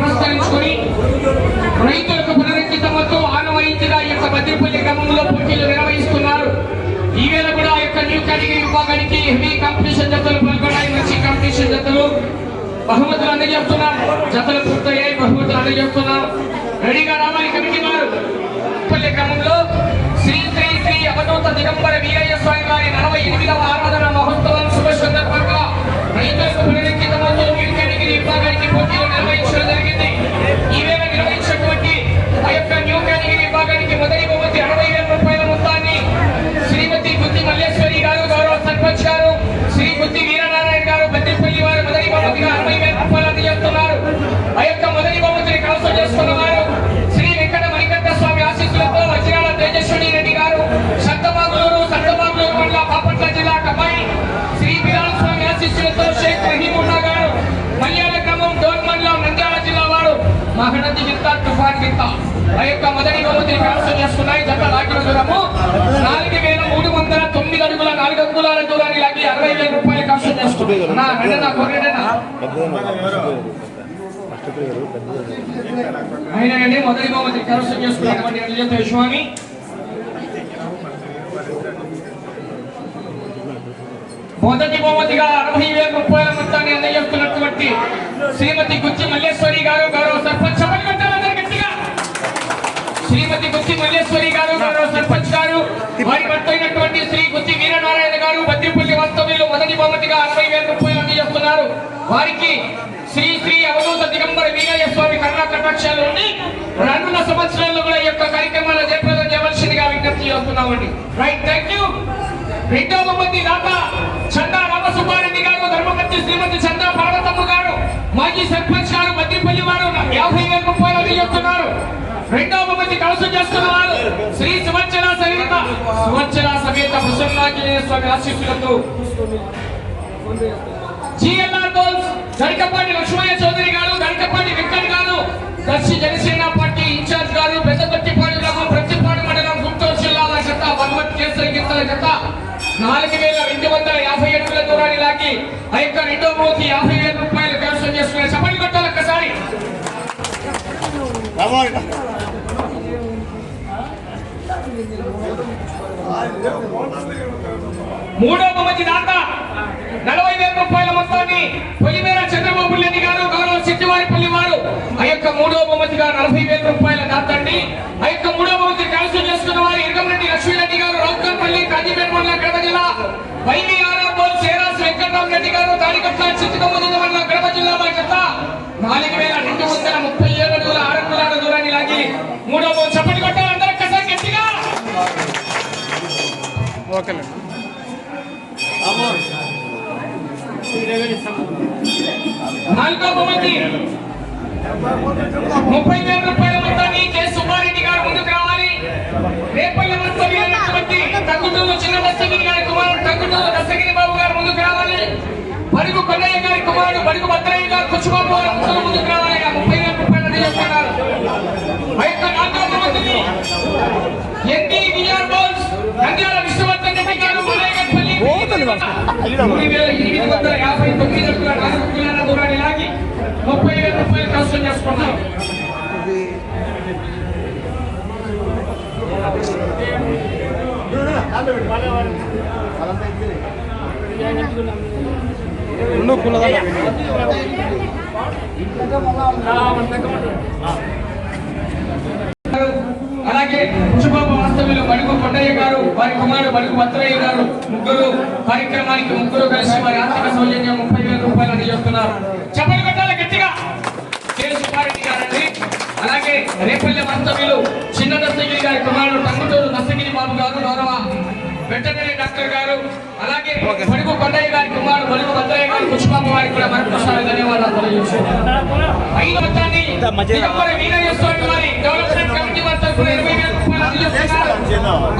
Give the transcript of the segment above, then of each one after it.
పురస్కరించుకొని రైతులకు పునరంకితమతో ఆనవహించిన ఈ యొక్క మద్దిపల్లి గ్రామంలో పోటీలు నిర్వహిస్తున్నారు. ఈ వేళ కూడా ఆ యొక్క న్యూ కేటగిరీ విభాగానికి హెవీ కాంపిటీషన్ జతలు పాల్గొన్నాయి మంచి కాంపిటీషన్ జతలు బహుమతులు అందజేస్తున్నారు. జతలు పూర్తయ్యాయి బహుమతులు అందజేస్తున్నారు. రెడీగా రావాలి కమిటీ వారు. పల్లి క్రమంలో శ్రీ శ్రీ శ్రీ అవధూత దిగంబర వీరయ్య స్వామి వారి నలభై ఎనిమిదవ ఆరాధన మహోత్సవం ఆశీస్సులతో మల్యాల డోన్ మండలం నంద్యాల జిల్లా వాడు మహనది గింత తుఫాన్ ఆ యొక్క మొదటి బహుమతిని కలసం చేసుకున్నాయి గత లాగిన దూరము నాలుగు వేల మూడు వందల తొమ్మిది అడుగుల నాలుగు అంగుళాల దూరాన్ని లాగి అరవై వేల రూపాయలు కలసం చేసుకున్నాయి నా రెండనా అయినా మొదటి బహుమతి కలసం చేసుకున్నటువంటి స్వామి మొదటి బహుమతిగా అరవై వేల రూపాయల నిర్ణయిస్తున్నటువంటి శ్రీమతి గుచ్చి మల్లేశ్వరి గారు గౌరవ సర్పంచ్ శ్రీమతి గుచ్చి మల్లేశ్వరి గారు గౌరవ సర్పంచ్ గారు వారి భర్త అయినటువంటి శ్రీ గుచ్చి వీరనారాయణ గారు బద్రిపల్లి వాస్తవ్యులు మొదటి బహుమతిగా అరవై వేల రూపాయలు అందజేస్తున్నారు. వారికి శ్రీ శ్రీ అవధూత దిగంబర వీరయ్య స్వామి కరుణా కటాక్షాలు ఉండి రానున్న సంవత్సరాల్లో కూడా ఈ యొక్క కార్యక్రమాలు జయప్రదం చేయవలసిందిగా విజ్ఞప్తి చేస్తున్నామండి. రైట్ థ్యాంక్ యూ రెండో బహుమతి దాత చందా మంత్రి శ్రీమతి చంద్ర పార్వతమ్మ గారు మాజీ సర్పంచ్ గారు మద్రిపల్లి వారు యాభై వేల రూపాయలు అందజేస్తున్నారు రెండవ మంది కలుసు చేస్తున్న వారు శ్రీ సువచ్చల సమేత సువచ్చల సమేత ప్రసన్నాంజనేయ స్వామి ఆశీస్సులతో. జిఎల్ఆర్ గోల్స్ గరికపాటి లక్ష్మయ్య చౌదరి గారు గరికపాటి వెంకట్ గారు దర్శి జనసేన పార్టీ ఇన్ఛార్జ్ గారు పెద్దపట్టిపాడు గ్రామం ప్రతిపాడు మండలం గుంటూరు జిల్లాల జత భగవత్ కేసరి గీతల జత నాలుగు వేల రెండు వందల యాభై అడుగుల దూరాన్ని లాగి ఆ యొక్క రెండో మూతి యాభై వేల రూపాయలు కైవసం చేసుకునే చెప్పండి కొట్టాలి ఒక్కసారి. మూడో మంచి దాత నలభై వేల రూపాయల మొత్తాన్ని పొలిమేర చంద్రబాబు రెడ్డి గారు గౌరవ సిద్ధివారిపల్లి వారు ఆ యొక్క మూడో బహుమతిగా నలభై వేల రూపాయల దాతండి ఆ యొక్క మూడో బహుమతి కైవసం చేసుకున్న వారు ఇరగంరెడ్డి లక్ష్మీరెడ్డి గారు రౌకర్పల్లి కాజీపేట మండలం కడప జిల్లా వైవి ఆర్ఆర్ బోల్ సేరాస్ వెంకటరామ రెడ్డి గారు తాడికట్ల చిత్తకమ్మ మండలం కడప జిల్లా వారి జత నాలుగు వేల రెండు వందల ముప్పై ఏడు అడుగుల ఆరు అంగుళాల దూరాన్ని లాగి మూడో బహుమతి చప్పటి కొట్టాలి అందరూ ఒక్కసారి గట్టిగా ఓకేనండి నాలుగో బహుమతి ముప్పై వేల రూపాయల మొత్తాన్ని కె సుబ్బారెడ్డి గారు ముందుకు రావాలి. ముప్పై వేల రూపాయలు కష్టం చేసుకున్నాం. రెండు కులదా అలాగే కుచుబాబు వాస్తవ్యులు బడుగు కొండయ్య గారు వారి కుమారుడు బడుగు భద్రయ్య గారు ముగ్గురు కార్యక్రమానికి ముగ్గురు కలిసి వారి ఆర్థిక సౌజన్యం ముప్పై వేల రూపాయలు అందజేస్తున్నారు చెప్పలు కొట్టాలి గట్టిగా. సుబ్బారెడ్డి గారండి. అలాగే రేపల్లె వాస్తవ్యులు చిన్న దస్తగిరి గారి కుమారుడు టంగుటూరు దస్తగిరి బాబు గారు గౌరవ వెటనరీ డాక్టర్ గారు అలాగే బడుగు కొండయ్య గారి కుమారుడు బడుగు భద్రయ్య గారు పుష్పాబు వారికి కూడా మరొకసారి ధన్యవాదాలు తెలియజేస్తున్నారు ఐదు రూపాయలు అందజేస్తున్నారు.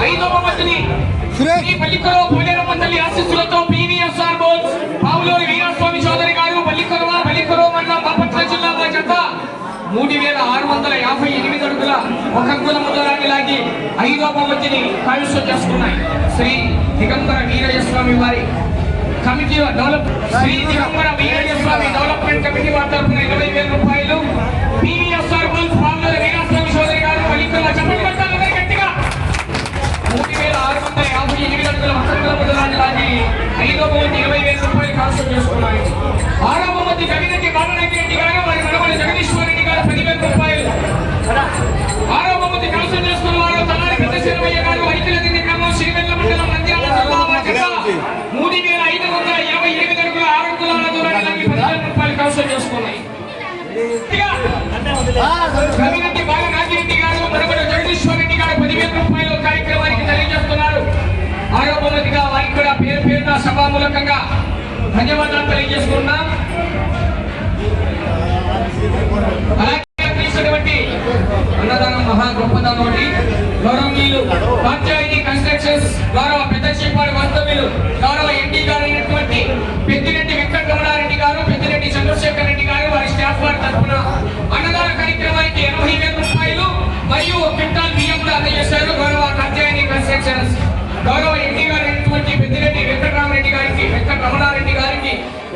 ఐదవ బహుమతిని శ్రీ పల్లికొరవ పోలేరమ్మ తల్లి ఆశీస్సులతో పివిఎస్ఆర్ బోల్స్ పావులూరి వీరస్వామి చౌదరి గారు పల్లికొరవ పల్లికొరవ మండలం బాపట్ల జిల్లా జత మూడు వేల ఆరు వందల యాభై ఎనిమిది అడుగుల ఒక ముందరాన్ని లాగి ఐదవ బహుమతిని కైవసం చేసుకున్నాయి శ్రీ దిగంబర వీరయ్య స్వామి వారి committee develop Shri Digambara Veeraiah Swami development committee వారి వీరయ్య గారు ఐదుల దిండి మూడు వేల ఐదు వందల యాభై ఎనిమిది అడుగుల ఆరు అంగుళాల రూపాయలు కౌన్సిల్ చేసుకున్నాయి. కనుగంటి బాలనాగిరెడ్డి గారు మరొకటి జగదీశ్వర్ రెడ్డి గారు పదివేల రూపాయలు కార్యక్రమానికి తెలియజేస్తున్నారు కూడా పేరు పేరున సభామూలకంగా ధన్యవాదాలు తెలియజేసుకున్నాం అలాగే అన్నదానం మహా గొప్పదానం ఒకటి గౌరవ మీరు పంచాయతీ కన్స్ట్రక్షన్స్ గౌరవ పెద్ద చీపాడు వాస్తవ్యులు గౌరవ ఎండి గారు అయినటువంటి పెద్దిరెడ్డి వెంకటరమణారెడ్డి గారు పెద్దిరెడ్డి చంద్రశేఖర్ రెడ్డి గారు వారి స్టాఫ్ వారి తరఫున అన్నదాన కార్యక్రమానికి ఎనభై వేల రూపాయలు మరియు క్వింటాల్ బియ్యం కూడా అందజేశారు గౌరవ పంచాయతీ కన్స్ట్రక్షన్స్. గౌరవ ఎండి గారు అయినటువంటి పెద్దిరెడ్డి వెంకటరామరెడ్డి గారికి వెంకట రమణారెడ్డి గారికి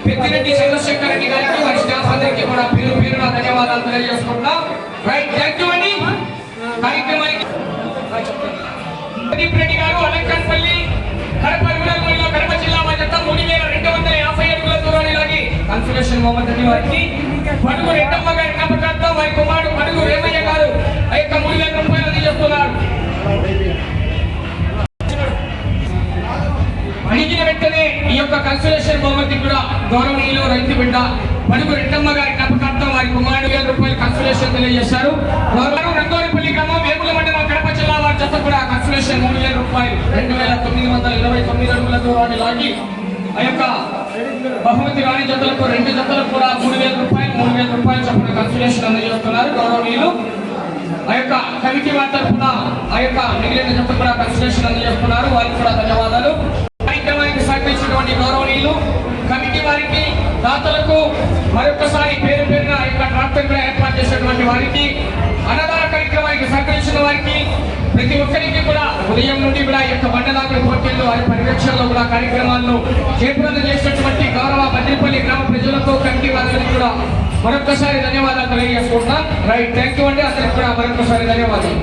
పెద్దిరెడ్డి చంద్రశేఖర్ రెడ్డి గారికి వారి స్టాఫ్ అందరికీ కూడా పేరు పేరున ధన్యవాదాలు తెలియజేసుకుంటున్నాం. Right thank you Pradeep Reddy garu Alankanpalli Kadapa rural మండలం కడప జిల్లా మధ్య మూడు వేల రెండు వందల యాభై అడుగుల దూరాన్ని లాగి కన్ఫర్మేషన్ మొహమ్మద్ అలీ వారికి పడుగు రెడ్డమ్మ గారి జ్ఞాపకార్థం వారి కుమారుడు పడుగు రేమయ్య గారు ఆ యొక్క మూడు వేల రూపాయలు అందజేస్తున్నారు. అడిగిన వెంటనే ఈ యొక్క కన్సలేషన్ బహుమతి కూడా గౌరవనీయులు రైతు బిడ్డ పడుగు రెడ్డమ్మ గారి జ్ఞాపకార్థం వారి కుమారుడు వేల రూపాయలు కన్సలేషన్ తెలియజేశారు. గౌరవ రంగోలిపల్లి గ్రామం వేముల మండలం కడప జిల్లా వారి జత కూడా కన్సలేషన్ మూడు వేల రూపాయలు రెండు వేల తొమ్మిది వందల ఇరవై తొమ్మిది అడుగుల దూరాన్ని లాగి ఆ యొక్క బహుమతి రాణి జతలకు రెండు జతలకు కూడా మూడు వేల రూపాయలు మూడు వేల రూపాయలు చొప్పున కన్సలేషన్ అందజేస్తున్నారు గౌరవనీయులు. ఆ యొక్క కమిటీ వారి తరఫున ఆ యొక్క మిగిలిన జత కూడా కన్సలేషన్ అందజేస్తున్నారు. వారికి కూడా ధన్యవాదాలు. కార్యక్రమానికి సహకరించినటువంటి గౌరవనీయులు కమిటీ వారికి దాతలకు మరొకసారి పేరు పేరున ఆ యొక్క ట్రాక్టర్ కూడా ఏర్పాటు చేసినటువంటి వారికి ప్రతి ఒక్కరికి కూడా ఉదయం నుండి కూడా ఈ యొక్క బండలాగుల పోటీల్లో వారి పర్యవేక్షణలో కూడా కార్యక్రమాలను చేపట్టం చేసినటువంటి గౌరవ బద్రిపల్లి గ్రామ ప్రజలతో కమిటీ వారికి కూడా మరొకసారి ధన్యవాదాలు తెలియజేసుకుంటున్నాం రైట్ థ్యాంక్ యూ అండి. అతనికి కూడా మరొకసారి ధన్యవాదాలు.